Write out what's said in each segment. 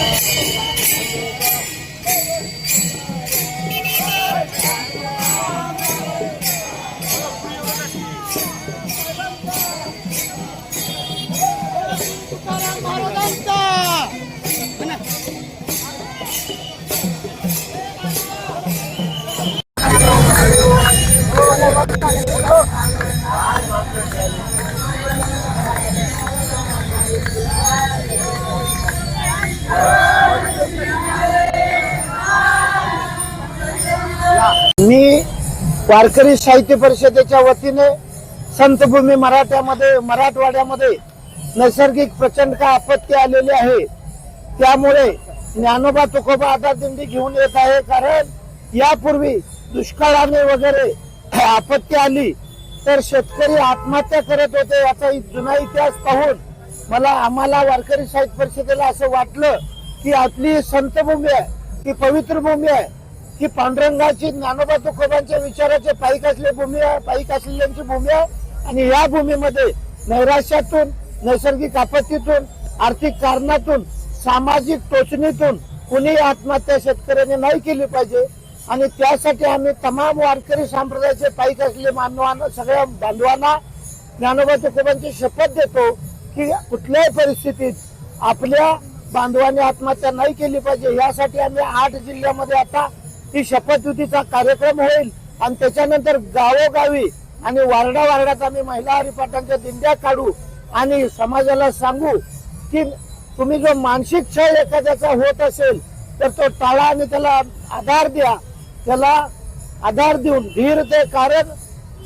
Yes. वारकरी साहित्य परिषदेच्या वतीने संतभूमी मराठ्यामध्ये मराठवाड्यामध्ये नैसर्गिक प्रचंड आपत्ती आलेली आहे. त्यामुळे ज्ञानोबा तुकोबा आधार दिंडी घेऊन येत आहे कारण यापूर्वी दुष्काळाने वगैरे आपत्ती आली तर शेतकरी आत्महत्या करत होते याचा जुना इतिहास पाहून मला आम्हाला वारकरी साहित्य परिषदेला असं वाटलं की आपली संतभूमी आहे ती पवित्र भूमी आहे. की पांडुरंगाची ज्ञानोबा तुकोबांच्या विचाराचे पायिक असले भूमी आहे पायीक असलेल्यांची भूमी आहे. आणि या भूमीमध्ये नैराश्यातून नैसर्गिक आपत्तीतून आर्थिक कारणातून सामाजिक टोचणीतून कुणी आत्महत्या शेतकऱ्याने नाही केली पाहिजे. आणि त्यासाठी आम्ही तमाम वारकरी संप्रदायाचे पायिक असलेले मानवांना सगळ्या बांधवांना ज्ञानोबा तुकोबांची शपथ देतो की कुठल्याही परिस्थितीत आपल्या बांधवांनी आत्महत्या नाही केली पाहिजे. यासाठी आम्ही आठ जिल्ह्यामध्ये आता ती शपथविधीचा कार्यक्रम होईल. आणि त्याच्यानंतर गावोगावी आणि वारडा वारडात आम्ही महिला हरिपाठांच्या दिंड्या काढू आणि समाजाला सांगू की तुम्ही जो मानसिक छळ एखाद्याचा होत असेल तर तो टाळा आणि त्याला आधार द्या. त्याला आधार देऊन धीर दे कारण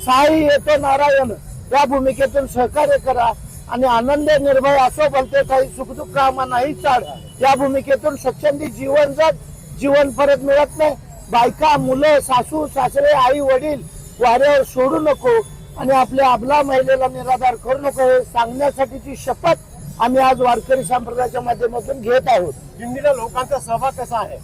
साई येतो नारायण. या भूमिकेतून सहकार्य करा आणि आनंद निर्भय असो बलते काही सुखदुःख आम्हा नाही चाड. या भूमिकेतून स्वच्छंदी जीवन जग जीवन परत मिळत नाही. बायका मुलं सासू सासरे आई वडील वाऱ्यावर सोडू नको आणि आपल्या आपला महिलेला निराधार करू नको हे सांगण्यासाठीची शपथ आम्ही आज वारकरी संप्रदायाच्या माध्यमातून घेत आहोत. दिंडीला लोकांचा सहभाग कसा आहे?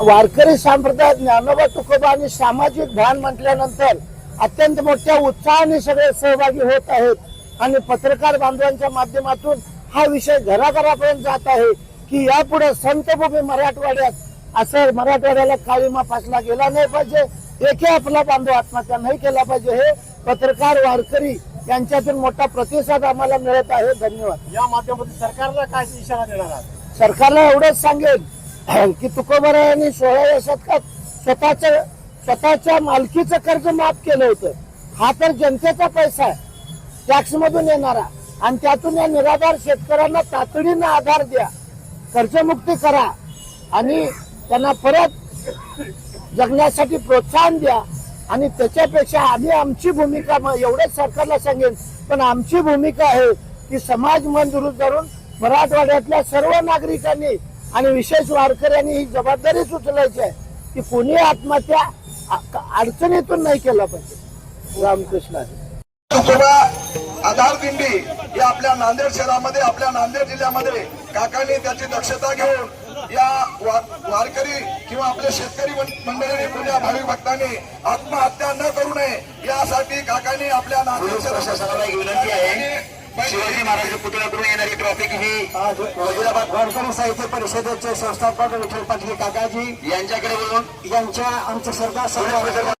वारकरी संप्रदायात ज्ञानोबा तुकोबा आणि सामाजिक भान म्हटल्यानंतर अत्यंत मोठ्या उत्साहाने सगळे सहभागी होत आहेत आणि पत्रकार बांधवांच्या माध्यमातून हा विषय घराघरापर्यंत जात आहे की यापुढे संतभूमी मराठवाड्यात असं मराठवाड्याला काळीमा फासला गेला नाही पाहिजे. एकही आपला बांधव आत्महत्या नाही केला पाहिजे हे पत्रकार वारकरी यांच्यातून मोठा प्रतिसाद आम्हाला मिळत आहे. धन्यवाद. या माध्यमातून सरकारला काय इशारा देणार आहात? सरकारला एवढंच सांगेल की तुकोबरायांनी सोळाव्या शतकात स्वतःच स्वतःच्या मालकीचं कर्ज माफ केलं होतं. हा तर जनतेचा पैसा आहे. टॅक्स मधून येणारा. आणि त्यातून या निराधार शेतकऱ्यांना तातडीनं आधार द्या. कर्जमुक्ती करा. आणि त्यांना परत जगण्यासाठी प्रोत्साहन द्या. आणि त्याच्यापेक्षा आम्ही आमची भूमिका एवढंच सरकारला सांगेन पण आमची भूमिका आहे की समाज मन दुरुस्त करून मराठवाड्यातल्या सर्व नागरिकांनी आणि विशेष वारकऱ्यांनी ही जबाबदारी उचलायची आहे की कोणी आत्महत्या अडचणीतून नाही केला पाहिजे. रामकृष्ण आधार दिंडी या आपल्या नांदेड शहरामध्ये आपल्या नांदेड जिल्ह्यामध्ये काकांनी त्याची दक्षता घेऊन या वारकरी किंवा आपले शेतकरी मं- मंडळींनी पुण्या भाविक भक्तांनी आत्महत्या न करू नये यासाठी काकांनी आपल्या नांदेड प्रशासनाला एक विनंती आहे. शिवाजी महाराज पुतळ्याकडून येणारी ट्रॉफिक ही आज वजिराबाद वारकरी साहित्य परिषदेचे संस्थापक विठ्ठल पाटील काकाजी यांच्याकडे बोलून यांच्या आमच्या सरदार